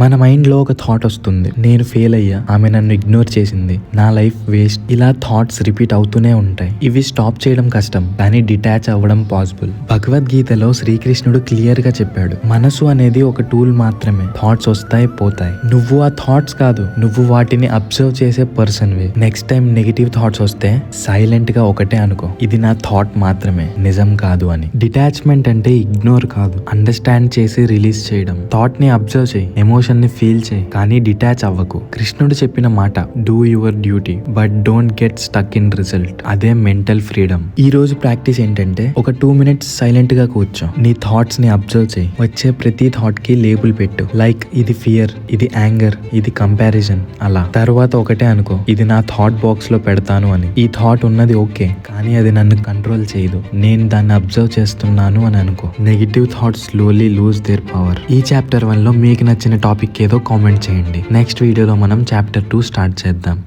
మన మైండ్లో ఒక థాట్ వస్తుంది. నేను ఫెయిల్ అయ్యా. ఆమె నన్ను ఇగ్నోర్ చేసింది. నా లైఫ్ వేస్ట్ ఇలా థాట్స్ రిపీట్ అవుతూనే ఉంటాయి. ఇవి స్టాప్ చేయడం కష్టం. కానీ డిటాచ్ అవ్వడం పాసిబుల్ భగవద్గీతలో శ్రీకృష్ణుడు క్లియర్గా చెప్పాడు. మనసు అనేది ఒక టూల్ మాత్రమే. థాట్స్ వస్తాయి పోతాయి. నువ్వు ఆ థాట్స్ కాదు. నువ్వు వాటిని అబ్జర్వ్ చేసే పర్సన్ వే. నెక్స్ట్ టైం నెగిటివ్ థాట్స్ వస్తే సైలెంట్గా ఒకటే అనుకో. ఇది నా థాట్ మాత్రమే. నిజం కాదు అని. డిటాచ్మెంట్ అంటే ఇగ్నోర్ కాదు. అండర్స్టాండ్ చేసి రిలీజ్ చేయడం. థాట్ని అబ్జర్వ్ చేయి. ఎమోషన్ ఎమోషన్ని ఫీల్ చేయి కానీ డిటాచ్ అవ్వకు. కృష్ణుడు చెప్పిన మాట do your duty but don't get stuck in result అదే మెంటల్ ఫ్రీడమ్ ఈ రోజు ప్రాక్టీస్ ఏంటంటే ఒక టూ మినిట్స్ సైలెంట్గా కూర్చో. నీ థాట్స్ని అబ్జర్వ్ చేయి. వచ్చే ప్రతి థాట్కి లేబుల్ పెట్టు. లైక్ ఇది ఫియర్ ఇది యాంగర్ ఇది కంపారిజన్ అలా. తర్వాత ఒకటే అనుకో ఇది నా థాట్ బాక్స్లో పెడతాను అని. ఈ థాట్ ఉన్నది ఓకే కానీ అది నన్ను కంట్రోల్ చేయదు. నేను దాన్ని అబ్జర్వ్ చేస్తున్నాను అని అనుకో. Negative thoughts slowly lose their power ఈ చాప్టర్ వన్లో మీకు నచ్చిన టాపిక్ ఏదో కామెంట్ చేయండి. నెక్స్ట్ వీడియోలో మనం చాప్టర్ టూ స్టార్ట్ చేద్దాం.